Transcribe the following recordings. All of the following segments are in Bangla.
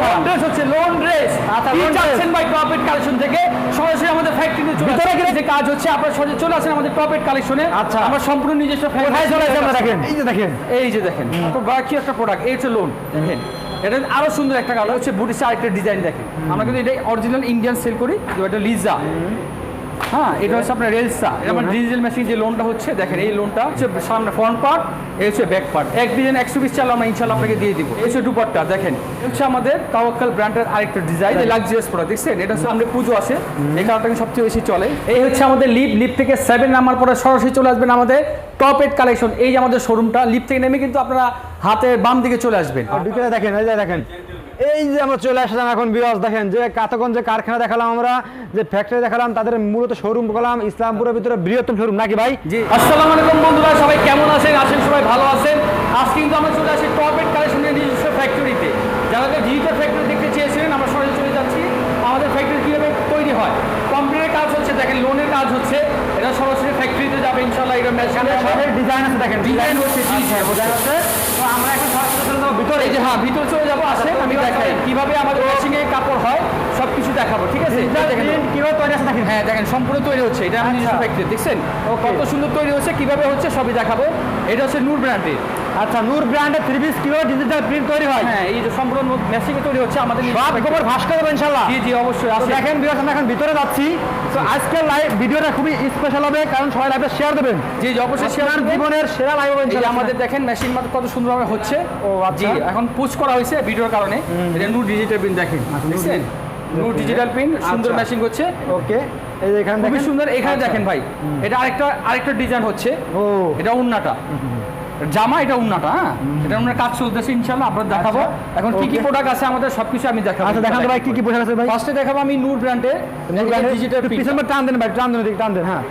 লোন ড্রেস হচ্ছে লোন ড্রেস আচ্ছা, কি loan চাচ্ছেন ভাই টপেট কালেকশন থেকে। সরাসরি আমাদের ফ্যাক্টরিতে চলে ভিতরে গেলে- যে কাজ হচ্ছে আপনারা সরাসরি চলে আসেন আমাদের টপেট কালেকশনে আচ্ছা। আমরা সম্পূর্ণ নিজস্ব চলে দেখেন। এই যে দেখেন। এই যে দেখেন। তো বাকি একটা প্রোডাক্ট এই হচ্ছে লোন দেখেন। এটা আরও সুন্দর একটা কালার হচ্ছে বুটিসে আরেকটা ডিজাইন দেখেন। আমরা কিন্তু এটা অরিজিনাল ইন্ডিয়ান সেল করি এটা লিজা হ্যাঁ এটা হচ্ছে আপনার রেলসা। আমার ডিজিটাল মেশিন যে লোনটা হচ্ছে দেখেন এই লোনটা হচ্ছে সামনে ফ্রন্ট পার্ট এই হচ্ছে ব্যাক পার্ট এক ডিজাইন একশো বিশ চাল আমরা ইনশাল্লাহ আপনাকে দিয়ে দিব। এই হচ্ছে দুপাট্টা দেখেন। হচ্ছে আমাদের তাওয়াক্কাল ব্র্যান্ডের আরেকটা ডিজাইন লাক্সারিয়াস প্রোডাক্ট দেখছেন? এটা হচ্ছে আমাদের পুজো আসে। এই কালারটা সবচেয়ে বেশি চলে। এই হচ্ছে আমাদের লিপ লিপ থেকে সেভেন নাম্বার পরে সরাসরি চলে আসবেন আমাদের টপ এড কালেকশন এই যে আমাদের শোরুমটা লিপ থেকে নেমে কিন্তু আপনারা হাতের বাম দিকে চলে আসবেন। দেখেন এই দেখেন। এই যে আমরা চলে আসলাম এখন বিরাজ দেখেন যে কাতগঞ্জ যে কারখানা দেখালাম আমরা যে ফ্যাক্টরি দেখালাম তাদের মূলত শোরুম করলাম ইসলামপুরের ভিতরে বৃহত্তম শোরুম নাকি ভাই? জি। আসসালামু আলাইকুম বন্ধুরা সবাই কেমন আছেন? আছেন সবাই ভালো আছেন? আজ কিন্তু আমরা চলে আসি টপ এড কালেকশনের নিজস্ব ফ্যাক্টরিতে যারা ডিজিটাল ফ্যাক্টরি দেখতে চেয়েছিলেন আমরা সরাসরি চলে যাচ্ছি। আমাদের ফ্যাক্টরি কীভাবে তৈরি হয়? কম্পিউটারের কাজ হচ্ছে দেখেন লোনের কাজ হচ্ছে। এটা সরাসরি ফ্যাক্টরিতে যাবে ইনশাল্লাহ এটা ডিজাইন আছে দেখেন ডিজাইন হচ্ছে হ্যাঁ ডিজাইন আছে তো আমরা এখন সরাসরি চলে যাব ভিতরে এই যে হ্যাঁ ভিতরে চলে যাব আসেন আমি দেখাই কীভাবে আমাদের মেশিনে কাপড় হয় সব কিছু দেখাবো ঠিক আছে? দেখেন কীভাবে তৈরি আছে দেখেন। হ্যাঁ দেখেন সম্পূর্ণ তৈরি হচ্ছে এটা আমি নিজস্ব ফ্যাক্টরি দেখছেন? কত সুন্দর তৈরি হচ্ছে কীভাবে হচ্ছে সবই দেখাবো। এটা হচ্ছে নূর ব্র্যান্ডের আচ্ছা নূর ব্র্যান্ডের থ্রি পিস কীভাবে ডিজিটাল প্রিন্ট তৈরি হয়? হ্যাঁ এই যে সম্পূর্ণ মেশিনে তৈরি হচ্ছে আমাদের সব। খবর ভাস করে দেবো ইনশাল্লাহ জি জি অবশ্যই আছে দেখেন বিরাজ আমরা এখন ভিতরে যাচ্ছি। তো আজকের লাইভ ভিডিওটা খুবই স্পেশাল হবে কারণ সবাই লাইভে শেয়ার দেবেন। জি জি অবশ্যই শেয়ার জীবনের সেরা লাইভ হবে এই আমাদের দেখেন মেশিন মাত্র কত সুন্দরভাবে হচ্ছে। ও, আচ্ছা। জি এখন পুশ করা হয়েছে ভিডিওর কারণে। এটা নূর ডিজিটাল প্রিন্ট দেখেন। দেখছেন? নূর ডিজিটাল প্রিন্ট সুন্দর আচ্ছা। মেশিন হচ্ছে। ওকে এই যে এখানে খুবই দেখেন। সুন্দর। এখানে আচ্ছা। দেখেন ভাই এটা আরেকটা আরেকটা ডিজাইন হচ্ছে। ও। এটা উন্নাটা জামা এটা উন্নাটা হ্যাঁ? এটা আমরা কাজ চলতেছে ইনশাল্লাহ আপনাদের দেখাবো। আচ্ছা, এখন কি কি প্রোডাক্ট আছে আমাদের সবকিছু আমি দেখাবো। আচ্ছা দেখান ভাই কি কি পোশাক আছে ভাই? ফার্স্টে দেখাবো আমি নূর ব্র্যান্ডে ডিজিটাল পিছনে টান দেন ভাই টান দেন টান দেন হ্যাঁ।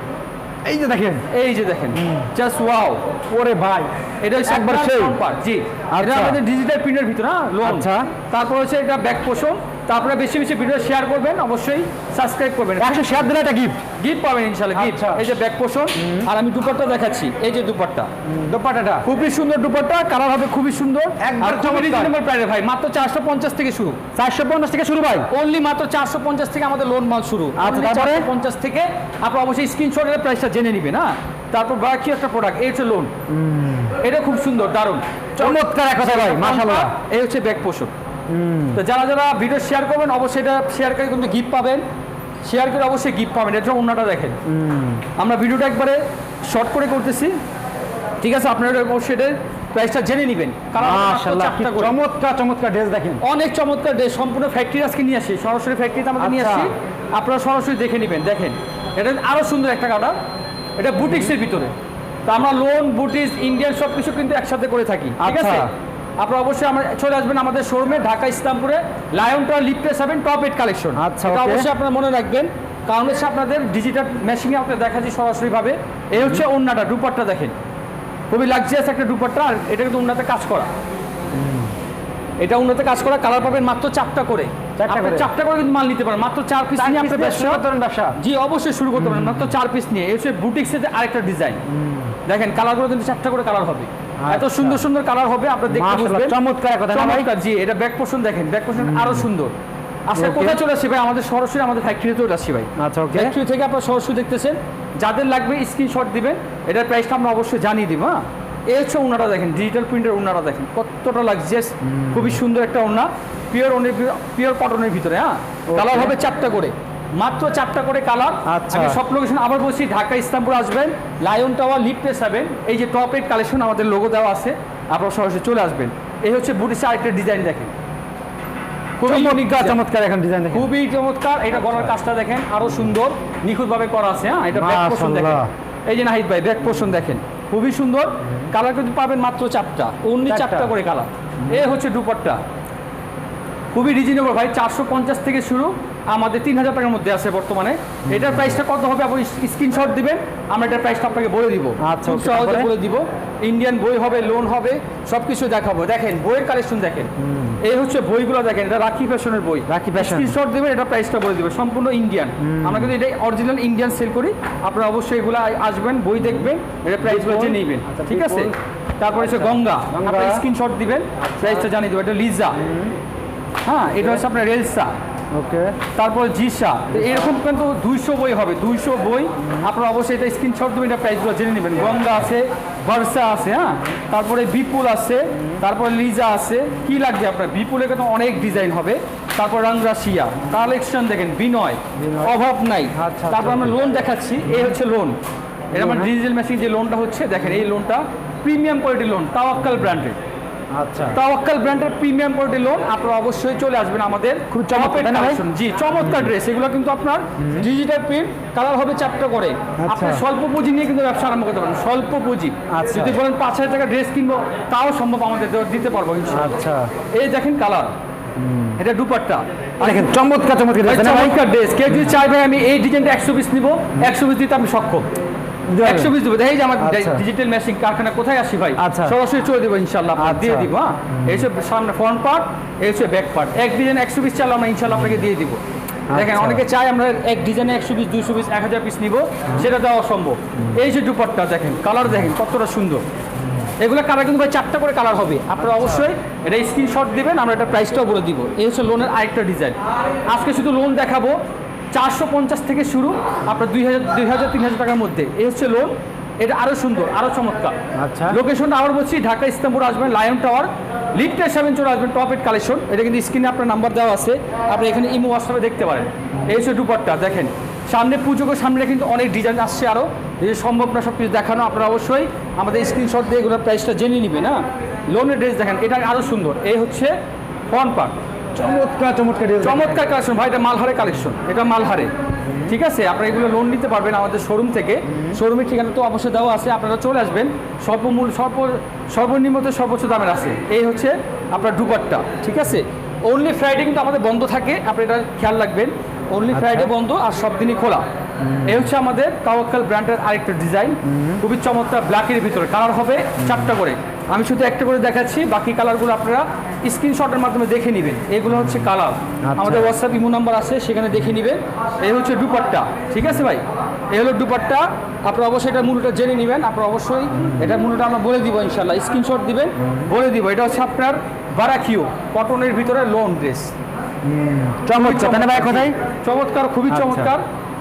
এই যে দেখেন। এই যে দেখেন। জাস্ট ওয়াও ওরে ভাই এটা হচ্ছে একবার সেই। জি। এটা আচ্ছা। আমাদের ডিজিটাল প্রিন্টের ভিতরে হ্যাঁ আচ্ছা। তারপর হচ্ছে এটা ব্যাক পোষণ তারপরে বেশি বেশি ভিডিও শেয়ার করবেন অবশ্যই সাবস্ক্রাইব করবেন। একশো শেয়ার দিলে একটা গিফট গিফট পাবেন ইনশাল্লাহ গিফট আচ্ছা। এই যে ব্যাক পোষণ আর আমি দুপাট্টা দেখাচ্ছি এই যে দুপাট্টা। দোপাটাটা খুবই সুন্দর দুপাট্টা কালার হবে খুবই সুন্দর। আর। রিজনেবল প্রাইসে ভাই মাত্র চারশো পঞ্চাশ থেকে শুরু। চারশো পঞ্চাশ থেকে শুরু ভাই? অনলি মাত্র চারশো পঞ্চাশ থেকে আমাদের লোন মাল শুরু। আচ্ছা, তারপরে? পঞ্চাশ থেকে আপনি অবশ্যই স্ক্রিনশটের প্রাইসটা জেনে নেবেন হ্যাঁ? তারপর বাকি একটা প্রোডাক্ট এই হচ্ছে লোন এটা খুব সুন্দর দারুণ। চমৎকার এক কথা ভাই মাশাআল্লাহ। এই হচ্ছে ব্যাক পোষণ তো যারা যারা ভিডিও শেয়ার করবেন অবশ্যই এটা শেয়ার করে কিন্তু গিফট পাবেন। শেয়ার করে অবশ্যই গিফট পাবেন। এটা অন্যটা দেখেন। আমরা ভিডিওটা একবারে শর্ট করে করতেছি। ঠিক আছে আপনারা অবশ্যই এটার প্রাইসটা জেনে নেবেন। কারণ। চমৎকার চমৎকার ড্রেস দেখেন। অনেক চমৎকার ড্রেস সম্পূর্ণ ফ্যাক্টরি আজকে নিয়ে আসি। সরাসরি ফ্যাক্টরিতে আমাদের নিয়ে আচ্ছা। আসি। আপনারা সরাসরি দেখে নেবেন। দেখেন এটা আরও সুন্দর একটা কাটা। এটা বুটিক্সের ভিতরে। তো আমরা লোন বুটিক্স ইন্ডিয়ান সব কিছু কিন্তু একসাথে করে থাকি। ঠিক আছে? আচ্ছা। আপনারা অবশ্যই আমরা চলে আসবেন আমাদের শোরুমে ঢাকা ইসলামপুরে লায়ন টাওয়ার লিফটে সেভেন টপ এইট কালেকশন আচ্ছা, অবশ্যই আপনারা মনে রাখবেন। কারণ হচ্ছে আপনাদের ডিজিটাল মেশিনে আপনাদের দেখাচ্ছি সরাসরিভাবে এই হচ্ছে অন্যটা দুপাট্টা দেখেন। খুবই লাক্সারিয়াস একটা দুপাট্টা আর এটা কিন্তু উন্নতে কাজ করা। এটা উন্নতে কাজ করা কালার পাবেন মাত্র চারটা করে। চারটা করে? কিন্তু মাল নিতে পারেন। মাত্র চার পিস নিয়ে আপনার ব্যবসা ব্যবসা। জি অবশ্যই শুরু করতে পারেন। মাত্র চার পিস নিয়ে। এসে বুটিক্সের আরেকটা ডিজাইন দেখেন কালারগুলো কিন্তু চারটা করে কালার হবে। এত আচ্ছা। সুন্দর সুন্দর কালার হবে আপনার দেখতে বুঝবেন। চমৎকার কথা ভাই? চমৎকার জি এটা ব্যাক পোর্শন দেখেন ব্যাক পোর্শন আরও সুন্দর। আজকে Okay. কোথায় চলে আসছি ভাই? আমাদের সরাসরি আমাদের ফ্যাক্টরিতে চলে আসছি ভাই। আচ্ছা ওকে ফ্যাক্টরি থেকে আপনারা সরাসরি দেখতেছেন। যাদের লাগবে স্ক্রিনশট দিবেন এটার প্রাইসটা আমরা অবশ্যই জানিয়ে দিব হ্যাঁ? এই হচ্ছে ওনারা দেখেন ডিজিটাল প্রিন্টের ওনারা দেখেন কতটা লাগজিয়াস খুবই সুন্দর একটা ওনা পিওর ওনের পিওর কটনের ভিতরে হ্যাঁ? কালার হবে চারটা করে। মাত্র চারটা করে কালার আচ্ছা। সব লোকেশন আবার বলছি ঢাকা ইসলামপুর আসবেন লায়ন টাওয়ার লিফটে যাবেন। এই যে টপ এইট কালেকশন আমাদের লোগো দেওয়া আছে আপনারা সরাসরি চলে আসবেন। এই হচ্ছে বুটিসে আরেকটা ডিজাইন দেখেন। খুবই চমৎকার। চমৎকার এখন ডিজাইন দেখেন। খুবই চমৎকার। এটা গলার কাজটা দেখেন আরও সুন্দর নিখুঁতভাবে করা আছে হ্যাঁ? এটা ব্যাক পোর্শন দেখেন। এই যে নাহিদ ভাই ব্যাক পোর্শন দেখেন। খুবই সুন্দর। কালার কিন্তু পাবেন মাত্র চারটা। অনলি চারটা। চারটা করে কালার এ হচ্ছে দুপাট্টা। খুবই রিজনেবল ভাই চারশো পঞ্চাশ থেকে শুরু। আমাদের তিন হাজার টাকার মধ্যে আছে বর্তমানে। এটার প্রাইসটা কত হবে আপনি স্ক্রিনশট দিবেন আমরা এটার প্রাইসটা আপনাকে বলে দিব। আচ্ছা, সহজে বলে দিব। ইন্ডিয়ান বই হবে লোন হবে সব কিছু দেখাবো। দেখেন বইয়ের কালেকশন দেখেন। এই হচ্ছে বইগুলো দেখেন এটা রাখি ফ্যাশনের বই। রাখি ফ্যাশন। স্ক্রিনশট দেবেন এটা প্রাইসটা বলে দিবে সম্পূর্ণ ইন্ডিয়ান আমরা কিন্তু এটা অরিজিনাল ইন্ডিয়ান সেল করি আপনারা অবশ্যই এগুলো আসবেন বই দেখবেন এটা প্রাইসগুলো। জেনে নেবেন। আচ্ছা, ঠিক আছে। তারপরে হচ্ছে গঙ্গা। গঙ্গা। আপনারা স্ক্রিনশট দিবেন প্রাইসটা জানিয়ে দেবো এটা লিজা হ্যাঁ এটা হচ্ছে আপনার রেলসা ওকে। তারপর জিসা এরকম কিন্তু দুইশো বই হবে দুইশো বই। আপনারা অবশ্যই এটা স্ক্রিনশট দেবেন এটা প্রাইসগুলো জেনে নেবেন। গঙ্গা আছে বর্ষা আছে হ্যাঁ? তারপরে বিপুল আছে তারপর লিজা আছে। কি লাগবে আপনার? বিপুলে কিন্তু অনেক ডিজাইন হবে। তারপর রাংরাশিয়া কালেকশন দেখেন বিনয় অভাব নাই। আচ্ছা, তারপর আচ্ছা। আমরা লোন দেখাচ্ছি এই হচ্ছে লোন এটা আমার ডিজিটাল মেশিন যে লোনটা হচ্ছে দেখেন এই লোনটা প্রিমিয়াম কোয়ালিটির লোন তাওয়াক্কাল ব্র্যান্ডের আচ্ছা। তাওয়াক্কাল ব্র্যান্ডের প্রিমিয়াম কোয়ালিটি লোন আপনারা অবশ্যই চলে আসবেন আমাদের খুব চমৎকার। জি চমৎকার ড্রেস। এগুলো কিন্তু আপনার ডিজিটাল প্রিন্ট কালার হবে চারটা করে। আচ্ছা। আপনি স্বল্প পুঁজি নিয়ে কিন্তু ব্যবসা আরম্ভ করতে পারেন স্বল্প পুঁজি। আচ্ছা। যদি বলেন পাঁচ হাজার টাকা ড্রেস কিনবো তাও সম্ভব আমাদের দিতে পারব আচ্ছা। এই দেখেন কালার। এটা দুপাট্টা। দেখেন চমৎকার চমৎকার ড্রেস কেউ যদি চাই ভাই আমি এই ডিজাইনটা একশো পিস নিবো। একশো পিস দিতে আমি সক্ষম? একশো পিস দেবো। এই যে আমার আচ্ছা। ডিজিটাল মেশিন কারখানা কোথায় আসি ভাই? আচ্ছা। সরাসরি চলে দেবো ইনশাল্লাহ আচ্ছা। দিয়ে দিব হ্যাঁ? এই হচ্ছে সামনে ফ্রন্ট পার্ট এই হচ্ছে ব্যাক পার্ট এক ডিজাইন একশো পিস আমরা ইনশাল্লাহ আপনাকে দিয়ে দিব। দেখেন আচ্ছা। অনেকে চাই আমরা এক ডিজাইনে একশো পিস পিস এক হাজার পিস নিব সেটা দেওয়া অসম্ভব। এই যে দুপাট্টা দেখেন কালার দেখেন কতটা সুন্দর। এগুলো কালার কিন্তু ভাই চারটা করে কালার হবে। আপনারা অবশ্যই এটা স্ক্রিনশট দিবেন আমরা এটা প্রাইসটাও বলে দিব। এই হচ্ছে লোনের আরেকটা ডিজাইন আজকে শুধু লোন দেখাবো চারশো পঞ্চাশ থেকে শুরু আপনার দুই হাজার দুই হাজার তিন হাজার টাকার মধ্যে। এই হচ্ছে লোন এটা আরও সুন্দর আরও চমৎকার। আচ্ছা। লোকেশনটা আবার বলছি ঢাকা ইস্তাম্বুল আসবেন লায়ন টাওয়ার লিফটে সেভেন চলে আসবেন টপ কালেকশন এটা কিন্তু স্ক্রিনে আপনার নাম্বার দেওয়া আছে। আপনি এখানে ইমো হোয়াটসঅ্যাপে দেখতে পারেন। এই হচ্ছে দুপাট্টা দেখেন। সামনে পুজোকে সামনে কিন্তু অনেক ডিজাইন আসছে আরও এই যে সম্ভব না সব কিছু দেখানো আপনারা অবশ্যই আমাদের স্ক্রিনশট দিয়ে এগুলোর প্রাইসটা জেনে নেবেন হ্যাঁ? লোনের ড্রেস দেখেন এটা আরও সুন্দর। এই হচ্ছে ফ্রন্ট পার্ট চমৎকার চমৎকার চমৎকার কালেকশন ভাই এটা মালহারে কালেকশন এটা মালহারে। ঠিক আছে? আপনারা এগুলো লোন নিতে পারবেন আমাদের শোরুম থেকে। শোরুমের ঠিকানা তো অবশ্যই দেওয়া আছে। আপনারা চলে আসবেন। সর্বমূল সর্ব সর্বনিম্ন সর্বোচ্চ দামের আছে। এই হচ্ছে আপনার ডুপারটা ঠিক আছে? অনলি ফ্রাইডে কিন্তু আমাদের বন্ধ থাকে। আপনি এটা খেয়াল রাখবেন। অনলি আচ্ছা। ফ্রাইডে বন্ধ আর সব দিনই খোলা। এই হচ্ছে আমাদের তাওয়াক্কাল ব্র্যান্ডের আরেকটা ডিজাইন। খুবই চমৎকার ব্ল্যাকের ভিতরে। কালার হবে চারটা করে। আমি শুধু একটা করে দেখাচ্ছি বাকি কালারগুলো আপনারা স্ক্রিনশটের মাধ্যমে দেখে নেবেন। এগুলো হচ্ছে কালার আমাদের হোয়াটসঅ্যাপ ইমো নাম্বার আছে সেখানে দেখে নেবেন এই হচ্ছে দুপাট্টা। ঠিক আছে ভাই? এই হলো দুপাট্টা। আপনারা অবশ্যই এটা মূল্যটা জেনে নেবেন। আপনারা অবশ্যই এটা মূল্যটা আমরা বলে দিব ইনশাল্লাহ স্ক্রিনশট দিবেন বলে দিব। এটা হচ্ছে আপনার বারাকিও কটনের ভিতরে লোন ড্রেস চমৎকার। চমৎকার খুবই আচ্ছা। চমৎকার।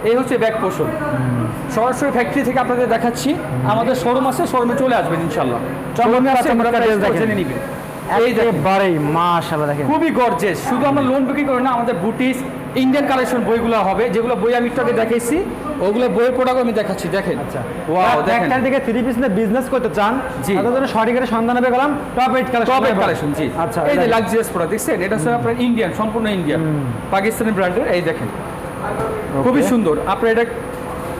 এই হচ্ছে ব্যাক পোষণ সরাসরি ফ্যাক্টরি থেকে আপনাদের দেখাচ্ছি। আমাদের শোরুম আছে শোরুমে চলে আসবেন ইনশাল্লাহ জেনে নিবেন এই দেখেন। একেবারেই মাশাআল্লাহ দেখেন। খুবই গর্জেস শুধু আমরা লোন বিক্রি করি না আমাদের বুটিস ইন্ডিয়ান কালেকশন বইগুলো হবে যেগুলো বই আমি একটু আগে দেখাইছি ওগুলো বইয়ের প্রোডাক্ট আমি দেখাচ্ছি দেখেন। আচ্ছা। ওয়াও দেখেন। একটার দিকে থ্রি পিস বিজনেস করতে চান জি। তাদের জন্য সঠিকের সন্ধান পেয়ে গেলাম top eight collection top eight collection জি। আচ্ছা এই যে লাক্সারিয়াস প্রোডাক্ট দেখছেন? এটা হচ্ছে আপনার ইন্ডিয়ান সম্পূর্ণ ইন্ডিয়ান পাকিস্তানি ব্র্যান্ডের এই দেখেন। খুবই সুন্দর। আপনার এটা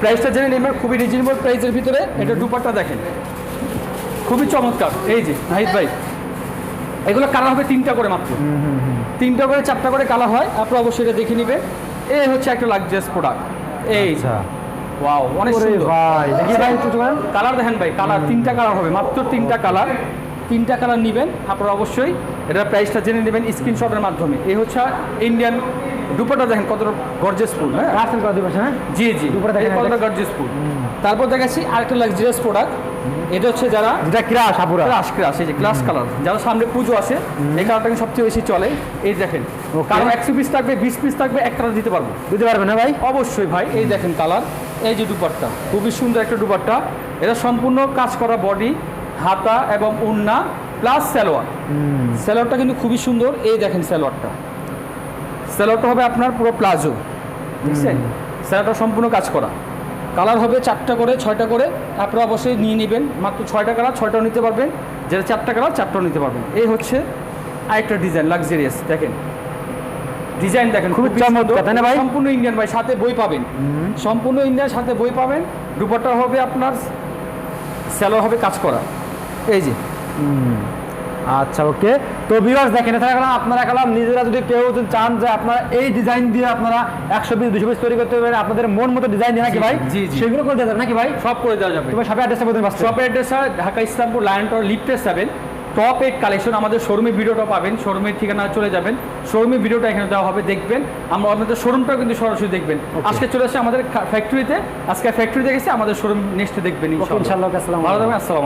প্রাইসটা জেনে নেবেন খুবই রিজনেবল প্রাইসের ভিতরে এটা দুপাট্টা দেখেন। খুবই চমৎকার। এই যে নাহিদ ভাই এগুলো কালার হবে তিনটা করে মাত্র। তিনটা করে চারটা করে কালার হয়। আপনারা অবশ্যই এটা দেখে নেবেন। এ হচ্ছে একটা লাক্সারিয়াস প্রোডাক্ট এই আচ্ছা। ওয়াও অনেক ওরে সুন্দর। ভাই দেখি ভাই কালার দেখেন ভাই কালার তিনটা কালার হবে মাত্র তিনটা কালার তিনটা কালার নেবেন আপনারা অবশ্যই এটার প্রাইসটা জেনে নেবেন স্ক্রিনশটের মাধ্যমে। এই হচ্ছে ইন্ডিয়ান দুপাটা দেখেন কতটা গর্জেস ফুল হ্যাঁ? রাস্তাল করে দিবেন হ্যাঁ? জি জি। দুপাটা দেখেন, কতটা গর্জেস ফুল। তারপর দেখাচ্ছি আরেকটা লাক্সারিয়াস প্রোডাক্ট এটা হচ্ছে যারা যেটা ক্রাশ আপুরা। ক্লাস ক্লাস এই যে ক্লাস কালার যারা সামনে পুজো আছে এই কালারটা সবচেয়ে বেশি চলে। এই দেখেন কারণ একশো পিস থাকবে বিশ পিস থাকবে এক কালার দিতে পারব। দিতে পারবেন না ভাই? অবশ্যই ভাই এই দেখেন কালার এই যে দুপাট্টা খুবই সুন্দর একটা দুপাট্টা। এটা সম্পূর্ণ কাজ করা বডি হাতা এবং উন্না প্লাস সালোয়ার। সালোয়ারটা কিন্তু খুবই সুন্দর। এই দেখেন সালোয়ারটা। সালোয়ারটা হবে আপনার পুরো প্লাজো বুঝছেন? সালোয়ারটা সম্পূর্ণ কাজ করা। কালার হবে চারটা করে ছয়টা করে। আপনারা অবশ্যই নিয়ে নেবেন। মাত্র ছয়টা কালার ছয়টাও নিতে পারবেন। যেটা চারটা কালার চারটাও নিতে পারবেন। এই হচ্ছে আরেকটা ডিজাইন লাক্সারিয়াস দেখেন। ডিজাইন দেখেন খুব খুবই চমৎকার, না ভাই? সম্পূর্ণ ইন্ডিয়ান ভাই সাথে বই পাবেন। সম্পূর্ণ ইন্ডিয়ান সাথে বই পাবেন। দুপাট্টা হবে আপনার স্যালো হবে কাজ করা। এই যে। আচ্ছা ওকে তো ভিউয়ার্স দেখেন এছাড়া গেলাম আপনারা গেলাম নিজেরা যদি কেউ যদি চান যে আপনারা এই ডিজাইন দিয়ে আপনারা একশো পিস দুশো পিস তৈরি করতে পারবেন আপনাদের মন মতো ডিজাইন দিয়ে নাকি ভাই। সেগুলো করে দেবেন নাকি ভাই? সব করে দেওয়া যাবে। তোমার সাপে অ্যাড্রেসটা বলতে পারছ। শপের address Dhaka Islampur lion tower লিফটে সেভেন টপ এইট কালেকশন আমাদের শোরুমে ভিডিওটা পাবেন শোরুমের ঠিকানা চলে যাবেন। শোরুমে ভিডিওটা এখানে দেওয়া হবে দেখবেন। আমরা আমাদের শোরুমটাও কিন্তু সরাসরি দেখবেন। আজকে চলে আসে আমাদের ফ্যাক্টরিতে আজকে ফ্যাক্টরি দেখেছি আমাদের শোরুম নেক্সটে দেখবেন ইনশাআল্লাহ। ভালো থাকবেন আসসালাম